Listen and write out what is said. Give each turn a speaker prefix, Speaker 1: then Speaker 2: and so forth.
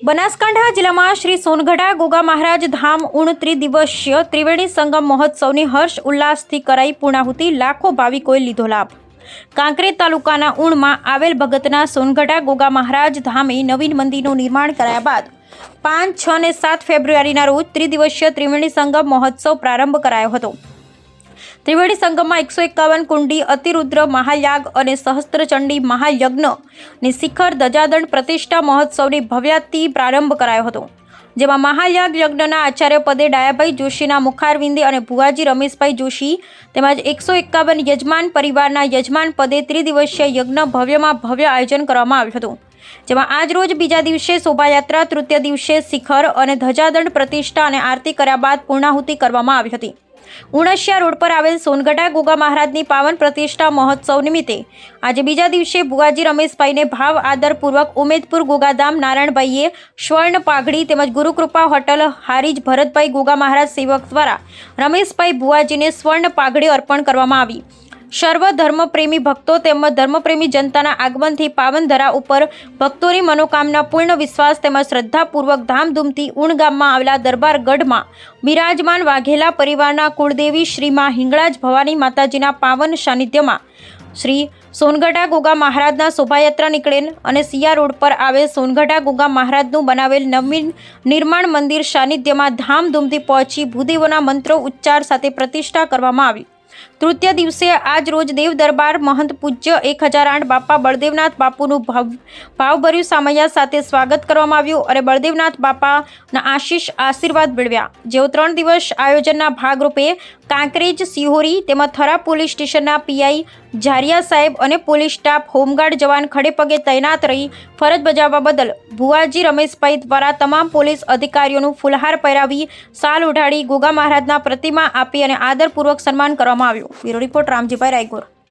Speaker 1: બનાસકાંઠા જિલ્લામાં શ્રી સોનગઢા ગોગા મહારાજ ધામ ઉણ ત્રિદિવસીય ત્રિવેણી સંગમ મહોત્સવની હર્ષ ઉલ્લાસથી કરાઈ પૂર્ણાહુતિ લાખો ભાવિકોએ લીધો લાભ. કાંકરેજ તાલુકાના ઉણમાં આવેલ ભગતના સોનગઢા ગોગા મહારાજ ધામે નવીન મંદિરનું નિર્માણ કરાયા બાદ પાંચ, છ અને સાત ફેબ્રુઆરીના રોજ ત્રિદિવસીય ત્રિવેણી સંગમ મહોત્સવ પ્રારંભ કરાયો હતો. ત્રિવેણી સંગમમાં એકસો એકાવન કુંડી, અતિરુદ્ર, મહાયાગ અને સહસ્ત્રચંડી મહાયજ્ઞ ને શિખર ધજાદંડ પ્રતિષ્ઠા મહોત્સવની ભવ્યાથી પ્રારંભ કરાયો હતો, જેમાં મહાયાગ યજ્ઞના આચાર્ય પદે ડાયાભાઈ જોશીના મુખારવિંદે અને ભુવાજી રમેશભાઈ જોશી તેમજ એકસો એકાવન યજમાન પરિવારના યજમાન પદે ત્રિદિવસીય યજ્ઞ ભવ્યમાં ભવ્ય આયોજન કરવામાં આવ્યું હતું, જેમાં આજરોજ બીજા દિવસે શોભાયાત્રા, તૃતીય દિવસે શિખર અને ધજાદંડ પ્રતિષ્ઠા અને આરતી કર્યા બાદ પૂર્ણાહુતિ કરવામાં આવી હતી. ઉણશિયા રોડ પર આવેલ સોનગઢા ગોગા મહારાજની પાવન પ્રતિષ્ઠા મહોત્સવ નિમિત્તે આજે બીજા દિવસે ભુવાજી રમેશભાઈને ભાવ આદરપૂર્વક ઉમેદપુર ગોગાધામ નારાયણભાઈએ સ્વર્ણ પાઘડી તેમજ ગુરુકૃપા હોટલ હારીજ ભરતભાઈ ગોગા મહારાજ સેવક દ્વારા રમેશભાઈ ભુવાજીને સ્વર્ણ પાઘડી અર્પણ કરવામાં આવી. સર્વ ધર્મપ્રેમી ભક્તો તેમજ ધર્મપ્રેમી જનતાના આગમનથી પાવનધરા ઉપર ભક્તોની મનોકામના પૂર્ણ વિશ્વાસ તેમજ શ્રદ્ધાપૂર્વક ધામધૂમથી ઉણ ગામમાં આવેલા દરબાર ગઢમાં બિરાજમાન વાઘેલા પરિવારના કુળદેવી શ્રીમાં હિંગળાજ ભવાની માતાજીના પાવન સાનિધ્યમાં શ્રી સોનગઢા ગોગા મહારાજના શોભાયાત્રા નીકળેલ અને સિયા રોડ પર આવેલ સોનગઢા ગોગા મહારાજનું બનાવેલ નવીન નિર્માણ મંદિર સાનિધ્યમાં ધામધૂમથી પહોંચી ભૂદેવોના મંત્રો ઉચ્ચાર સાથે પ્રતિષ્ઠા કરવામાં આવી. તૃતીય દિવસે આજ રોજ દેવ દરબાર મહંત પૂજ્ય એક હજાર આઠ બાપા બળદેવનાથ બાપુનું ભાવ, ભાવભર્યું સામૈયા સાથે સ્વાગત કરવામાં આવ્યું અને બળદેવનાથ બાપાના આશીષ આશીર્વાદ મેળવ્યા. જેઓ ત્રણ દિવસ આયોજનના ભાગરૂપે કાંકરેજ સિહોરી તેમજ થરા પોલીસ સ્ટેશનના પીઆઈ ઝારિયા સાહેબ અને પોલીસ સ્ટાફ હોમગાર્ડ જવાન ખડેપગે તૈનાત રહી ફરજ બજાવવા બદલ ભુવાજી રમેશભાઈ દ્વારા તમામ પોલીસ અધિકારીઓનું ફુલહાર પહેરાવી સાલ ઉઢાડી ગોગા મહારાજના પ્રતિમા આપી અને આદરપૂર્વક સન્માન કરવામાં આવ્યું. Bureau report Ramjibhai Raygor.